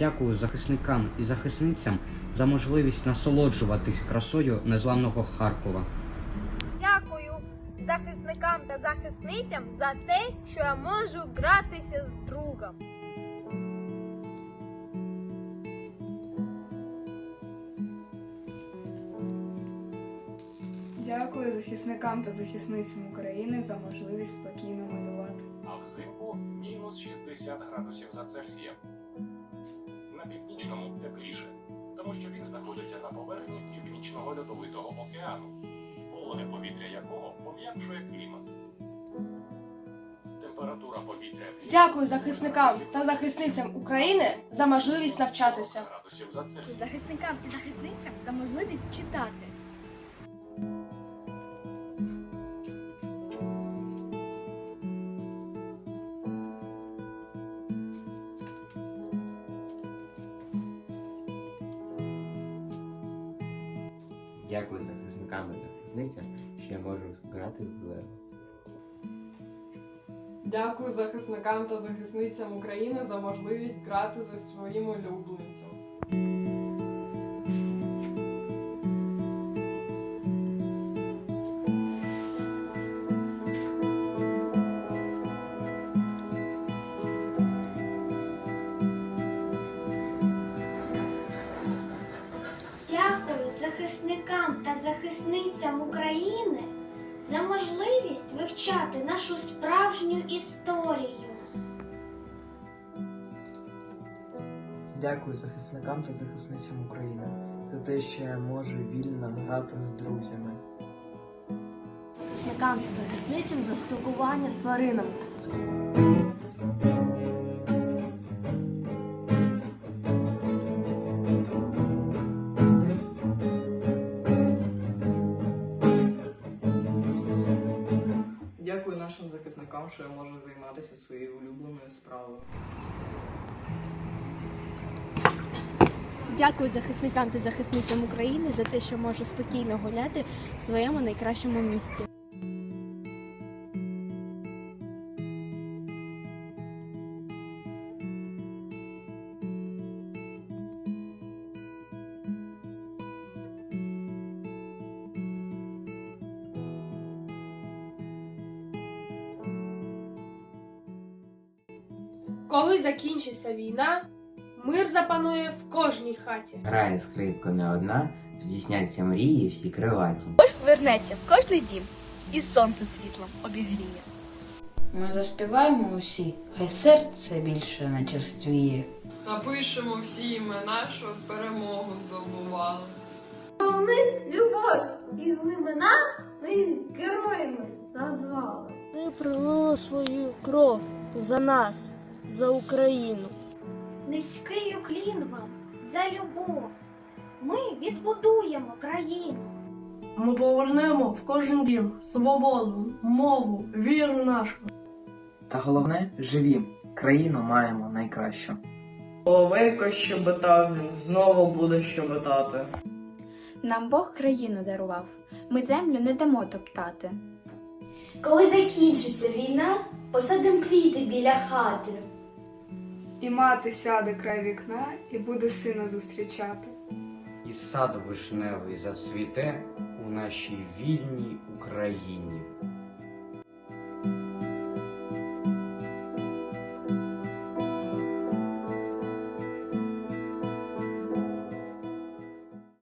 Дякую захисникам і захисницям за можливість насолоджуватись красою незламного Харкова. Дякую захисникам та захисницям за те, що я можу гратися з другом. Дякую захисникам та захисницям України за можливість спокійно малювати. а взимку мінус 60 градусів за Цельсієм. На північному тепліше, тому що він знаходиться на поверхні північного льодовитого океану, вологе повітря якого пом'якшує клімат. Температура повітря в Дякую захисникам та захисницям України за можливість навчатися. градусів за Цельсієм. Захисникам і захисницям за можливість читати. Дякую захисникам і захисницям, що я можу грати в Лего. Дякую захисникам та захисницям України за можливість грати за своїм улюбленцем. Захисникам та захисницям України за можливість вивчати нашу справжню історію. Дякую захисникам та захисницям України за те, що я можу вільно грати з друзями. Захисникам та захисницям за спілкування з тваринами. Нашим що я можу займатися своєю улюбленою справою. Дякую захисникам та захисницям України за те, що можу спокійно гуляти в своєму найкращому місці. Коли закінчиться війна, мир запанує в кожній хаті. Грає скрипка не одна, здійсняться мрії всі крилаті. вернеться в кожний дім і сонце світлом обігріє. Ми заспіваємо усі, хай серце більше не черствіє. Напишемо всі імена, що перемогу здобували. Любов і глибина ми героями назвали. Ми пролили свою кров за нас, за Україну. Низький уклін вам за любов. Ми відбудуємо країну. Ми повернемо в кожен дім свободу, мову, віру нашу. Та головне живі. Країну маємо найкращу. Оловейко щебетав, він знову буде щебетати. Нам Бог країну дарував. Ми землю не дамо топтати. Коли закінчиться війна, посадимо квіти біля хати. І мати сяде край вікна і буде сина зустрічати. І сад вишневий зацвіте у нашій вільній Україні.